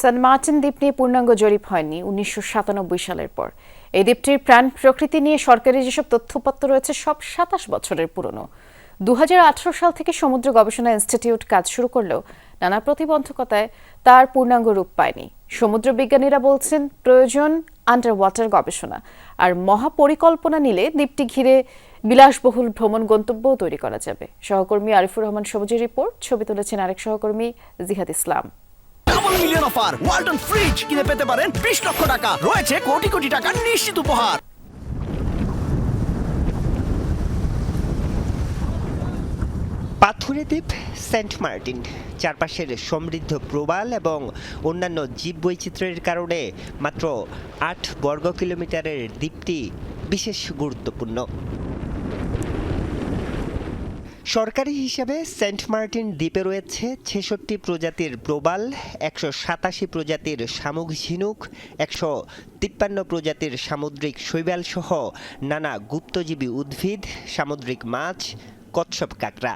Saint Martin দ্বীপ নিয়ে পূর্ণাঙ্গ জরিপ হয়নি উনিশশো সাতানব্বই সালের পর। এই দ্বীপটির প্রাণ প্রকৃতি নিয়ে সরকারি যেসব তথ্যপত্র রয়েছে, সব সাতাশ বছরের পুরনো। দু হাজার আঠারো সাল থেকে সমুদ্র গবেষণা ইনস্টিটিউট কাজ শুরু করলেও নানা প্রতিবন্ধকতায় তার পূর্ণাঙ্গ রূপ পায়নি। সমুদ্র বিজ্ঞানীরা বলছেন, প্রয়োজন আন্ডার ওয়াটার গবেষণা। আর মহাপরিকল্পনা নিলে দ্বীপটি ঘিরে বিলাসবহুল ভ্রমণ গন্তব্যও তৈরি করা যাবে। সহকর্মী আরিফুর রহমান সবুজের রিপোর্ট। ছবি তুলেছেন আরেক সহকর্মী Jihad Islam. Million offer Walton fridge কিনে পেতে পারেন বিশ লক্ষ টাকা। রয়েছে কোটি কোটি টাকার নিশ্চিত উপহার। পাথুরে দ্বীপ সেন্ট মার্টিন, চারপাশের সমৃদ্ধ প্রবাল এবং অন্যান্য জীববৈচিত্র্যের কারণে মাত্র আট বর্গ কিলোমিটারের দ্বীপটি বিশেষ গুরুত্বপূর্ণ। সরকারি হিসাবে সেন্ট মার্টিন দ্বীপে রয়েছে ছেষট্টি প্রজাতির প্রবাল, একশো সাতাশি প্রজাতির শামুক ঝিনুক, একশো তিপ্পান্ন প্রজাতির সামুদ্রিক শৈবাল সহ নানা গুপ্তজীবী উদ্ভিদ, সামুদ্রিক মাছ, কচ্ছপ কাঁকড়া।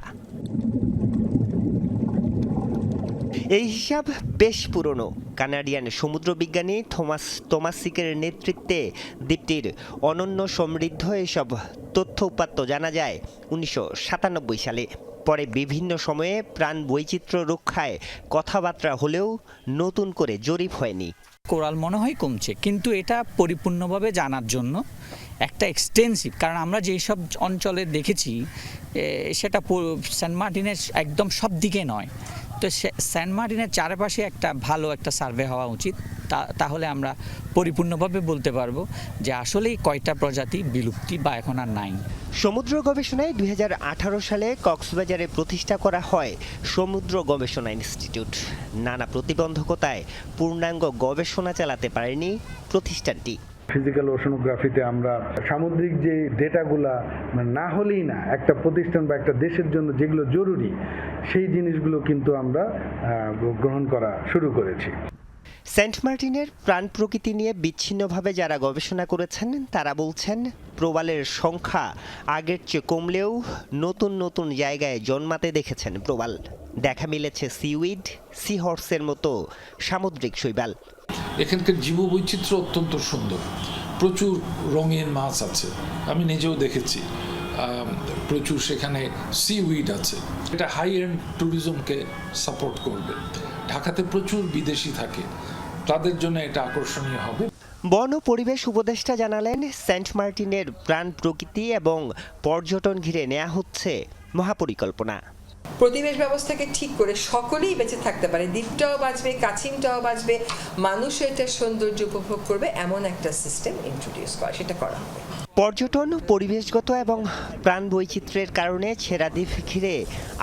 এই হিসাব বেশ পুরনো। কানাডিয়ান সমুদ্র বিজ্ঞানী থমাস তোমাসিকের নেতৃত্বে দ্বীপটির অনন্য সমৃদ্ধ এসব তথ্য উপাত্ত জানা যায় উনিশশো সাতানব্বই সালে। পরে বিভিন্ন সময়ে প্রাণ বৈচিত্র্য রক্ষায় কথাবার্তা হলেও নতুন করে জরিপ হয়নি। কোরাল মনে হয় কমছে, কিন্তু এটা পরিপূর্ণভাবে জানার জন্য একটা এক্সটেন্সিভ কারণ আমরা যেই সব অঞ্চলে দেখেছি সেটা সেন্ট মার্টিনের একদম সব দিকে নয়। তো সেন্ট মার্টিনের চারপাশে একটা ভালো একটা সার্ভে হওয়া উচিত। তাহলে আমরা পরিপূর্ণভাবে বলতে পারব যে আসলেই কয়টা প্রজাতি বিলুপ্তি বা এখন আর নাই। সমুদ্র গবেষণায় দুই হাজার আঠারো সালে কক্সবাজারে প্রতিষ্ঠা করা হয় সমুদ্র গবেষণা ইনস্টিটিউট। নানা প্রতিবন্ধকতায় পূর্ণাঙ্গ গবেষণা চালাতে পারেনি প্রতিষ্ঠানটি। ফিজিক্যাল ওশনোগ্রাফিতে আমরা সামুদ্রিক যে ডেটাগুলা মানে না হলেই না, একটা প্রতিষ্ঠান বা একটা দেশের জন্য যেগুলো জরুরি, সেই জিনিসগুলো কিন্তু আমরা গ্রহণ করা শুরু করেছি। সেন্ট মার্টিনের প্রাণ প্রকৃতি নিয়ে বিচ্ছিন্নভাবে যারা গবেষণা করেছেন, তারা বলছেন, প্রবালের সংখ্যা আগের চেয়ে কমলেও নতুন নতুন জায়গায় জন্মাতে দেখেছেন প্রবাল। দেখা মিলেছে সিউইড সি হর্সের মতো সামুদ্রিক শৈবাল। এখানকার জীববৈচিত্র্য অত্যন্ত সুন্দর। প্রচুর রঙিন মাছ আছে। আমি নিজেও দেখেছি। প্রচুর সেখানে সি উইড আছে। এটা হাই এন্ড ট্যুরিজমকে সাপোর্ট করবে। ঢাকাতে প্রচুর বিদেশি থাকে। তাদের জন্য এটা আকর্ষণীয় হবে। বন পরিবেশ উপদেষ্টা জানালেন, সেন্ট মার্টিনের প্রাণ প্রকৃতি এবং পর্যটন ঘিরে নেওয়া হচ্ছে মহাপরিকল্পনা। পরিবেশ ব্যবস্থাকে ঠিক করে সকলেই বেঁচে থাকতে পারে। দ্বীপটাও বাঁচবে কাছিমটাও বাঁচবে মানুষও এটার সৌন্দর্য উপভোগ করবে এমন একটা সিস্টেম ইন্ট্রোডিউস করা সেটা করা হবে। পর্যটন পরিবেশগত এবং প্রাণ বৈচিত্র্যের কারণে ছেড়া দ্বীপ ঘিরে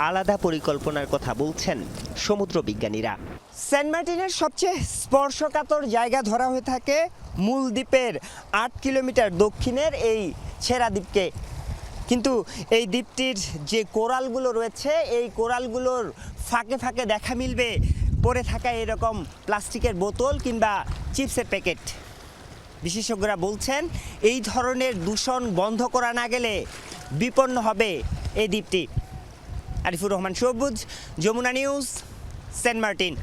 আলাদা পরিকল্পনার কথা বলছেন সমুদ্র বিজ্ঞানীরা। সেন্ট মার্টিনের সবচেয়ে স্পর্শকাতর জায়গা ধরা হয়ে থাকে মূল দ্বীপের আট কিলোমিটার দক্ষিণের এই ছেড়া দ্বীপকে কিন্তু এই দ্বীপটির যে কোরালগুলো রয়েছে, এই কোরালগুলোর ফাঁকে ফাঁকে দেখা মিলবে। পড়ে থাকা এরকম প্লাস্টিকের বোতল কিংবা চিপসের প্যাকেট। বিশেষজ্ঞরা বলছেন, এই ধরনের দূষণ বন্ধ করা না গেলে বিপন্ন হবে এই দ্বীপটি। আরিফুর রহমান সবুজ, যমুনা নিউজ, সেন্ট মার্টিন।